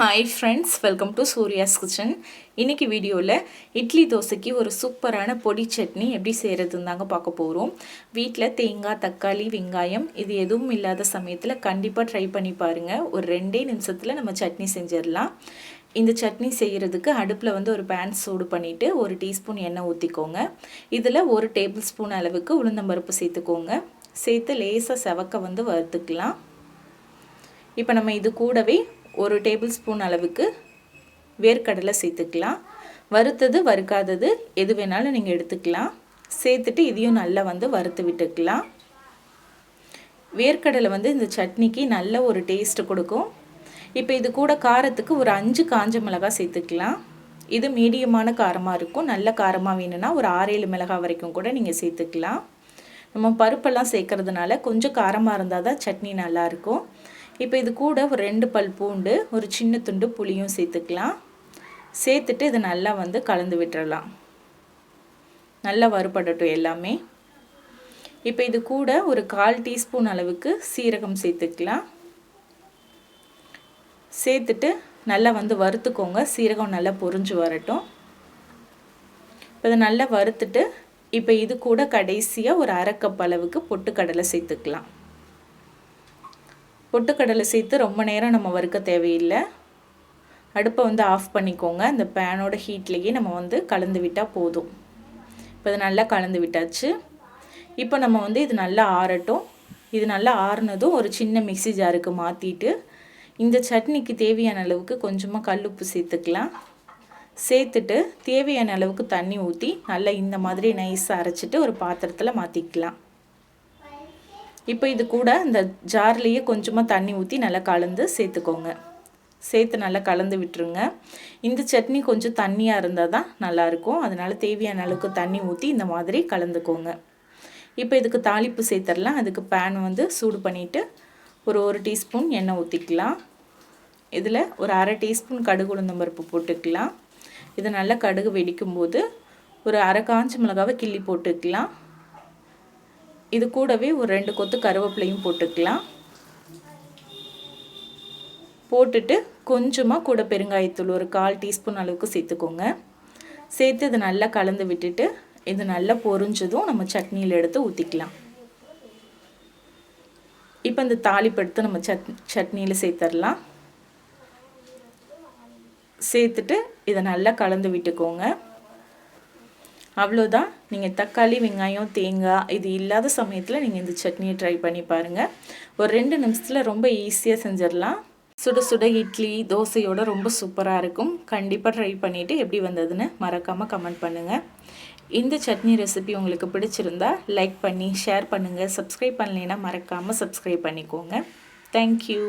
Hi friends welcome to Surya's kitchen இன்றைக்கி வீடியோவில் இட்லி தோசைக்கு ஒரு சூப்பரான பொடி சட்னி எப்படி செய்கிறதுன்னு தாங்க பார்க்க போகிறோம் வீட்டில் தேங்காய் தக்காளி வெங்காயம் இது எதுவும் இல்லாத சமயத்தில் கண்டிப்பாக ட்ரை பண்ணி பாருங்கள் ஒரு ரெண்டே நிமிஷத்தில் நம்ம சட்னி செஞ்சிடலாம். இந்த சட்னி செய்கிறதுக்கு அடுப்பில் வந்து ஒரு பேன் சூடு பண்ணிவிட்டு ஒரு டீஸ்பூன் எண்ணெய் ஊற்றிக்கோங்க இதில் ஒரு டேபிள் ஸ்பூன் அளவுக்கு உளுந்தம்பருப்பு சேர்த்துக்கோங்க. சேர்த்து லேசாக செவக்க வந்து வறுத்துக்கலாம். இப்போ நம்ம இது கூடவே ஒரு டேபிள் ஸ்பூன் அளவுக்கு வேர்க்கடலை சேர்த்துக்கலாம். வறுத்தது வறுக்காதது எது வேணாலும் நீங்கள் எடுத்துக்கலாம். சேர்த்துட்டு இதையும் நல்லா வந்து வறுத்து விட்டுக்கலாம். வேர்க்கடலை வந்து இந்த சட்னிக்கு நல்ல ஒரு டேஸ்ட்டு கொடுக்கும். இப்போ இது கூட காரத்துக்கு ஒரு அஞ்சு காஞ்ச மிளகாய் சேர்த்துக்கலாம். இது மீடியமான காரமாக இருக்கும். நல்ல காரமாக வேணும்னா ஒரு ஆறேழு மிளகாய் வரைக்கும் கூட நீங்கள் சேர்த்துக்கலாம். நம்ம பருப்பெல்லாம் சேர்க்கறதுனால கொஞ்சம் காரமாக இருந்தால் தான் சட்னி நல்லாயிருக்கும் இப்போ இது கூட ஒரு ரெண்டு பல் பூண்டு ஒரு சின்ன துண்டு புளியும் சேர்த்துக்கலாம். சேர்த்துட்டு இதை நல்லா வந்து கலந்து விட்டுறலாம். நல்லா வறுபடட்டும் எல்லாமே. இப்போ இது கூட ஒரு கால் டீஸ்பூன் அளவுக்கு சீரகம் சேர்த்துக்கலாம். சேர்த்துட்டு நல்லா வந்து வறுத்துக்கோங்க. சீரகம் நல்லா பொறிஞ்சு வரட்டும். இப்போ இதை நல்லா வறுத்துட்டு இப்போ இது கூட கடைசியாக ஒரு அரை கப் அளவுக்கு பொட்டுக்கடலை சேர்த்துக்கலாம். பொட்டுக்கடலை சேர்த்து ரொம்ப நேரம் நம்ம வறுக்க தேவையில்லை. அடுப்பை வந்து ஆஃப் பண்ணிக்கோங்க. இந்த பேனோட ஹீட்லேயே நம்ம வந்து கலந்து விட்டால் போதும். இப்போ இது நல்லா கலந்து விட்டாச்சு. இப்போ நம்ம வந்து இது நல்லா ஆறட்டும். இது நல்லா ஆறுனதும் ஒரு சின்ன மிக்சி ஜாருக்கு மாற்றிட்டு இந்த சட்னிக்கு தேவையான அளவுக்கு கொஞ்சமாக கல்லுப்பு சேர்த்துக்கலாம். சேர்த்துட்டு தேவையான அளவுக்கு தண்ணி ஊற்றி நல்லா இந்த மாதிரி நைஸாக அரைச்சிட்டு ஒரு பாத்திரத்தில் மாற்றிக்கலாம் இப்போ இது கூட இந்த ஜார்லேயே கொஞ்சமாக தண்ணி ஊற்றி நல்லா கலந்து சேர்த்துக்கோங்க. சேர்த்து நல்லா கலந்து விட்டுருங்க. இந்த சட்னி கொஞ்சம் தண்ணியாக இருந்தால் தான் நல்லாயிருக்கும். அதனால் தேவையான அளவுக்கு தண்ணி ஊற்றி இந்த மாதிரி கலந்துக்கோங்க. இப்போ இதுக்கு தாளிப்பு சேர்த்துடலாம். அதுக்கு பேன் வந்து சூடு பண்ணிவிட்டு ஒரு ஒரு டீஸ்பூன் எண்ணெய் ஊற்றிக்கலாம் இதில் ஒரு அரை டீஸ்பூன் கடுகு உளுந்தம்பருப்பு போட்டுக்கலாம். இது நல்லா கடுகு வெடிக்கும்போது ஒரு அரை காஞ்ச மிளகாவை கிள்ளி போட்டுக்கலாம். இது கூடவே ஒரு ரெண்டு கொத்து கருவேப்பிலையும் போட்டுக்கலாம். போட்டுட்டு கொஞ்சமாக கூட பெருங்காயத்தூள் ஒரு கால் டீஸ்பூன் அளவுக்கு சேர்த்துக்கோங்க. சேர்த்து இது நல்லா கலந்து விட்டுட்டு இது நல்லா பொரிஞ்சதும் நம்ம சட்னியில் எடுத்து ஊற்றிக்கலாம் இப்போ இந்த தாளிப்பு எடுத்து நம்ம சட் சட்னியில் சேர்த்துடலாம் சேர்த்துட்டு இதை நல்லா கலந்து விட்டுக்கோங்க. அவ்வளோதான். நீங்கள் தக்காளி வெங்காயம் தேங்காய் இது இல்லாத சமயத்தில் நீங்கள் இந்த சட்னியை ட்ரை பண்ணி பாருங்கள் ஒரு ரெண்டு நிமிஷத்தில் ரொம்ப ஈஸியாக செஞ்சிடலாம். சுட சுட இட்லி தோசையோட ரொம்ப சூப்பராக இருக்கும். கண்டிப்பாக ட்ரை பண்ணிவிட்டு எப்படி வந்ததுன்னு மறக்காமல் கமெண்ட் பண்ணுங்கள் இந்த சட்னி ரெசிபி உங்களுக்கு பிடிச்சிருந்தா லைக் பண்ணி ஷேர் பண்ணுங்கள் சப்ஸ்கிரைப் பண்ணலைன்னா மறக்காமல் சப்ஸ்கிரைப் பண்ணிக்கோங்க. தேங்க்யூ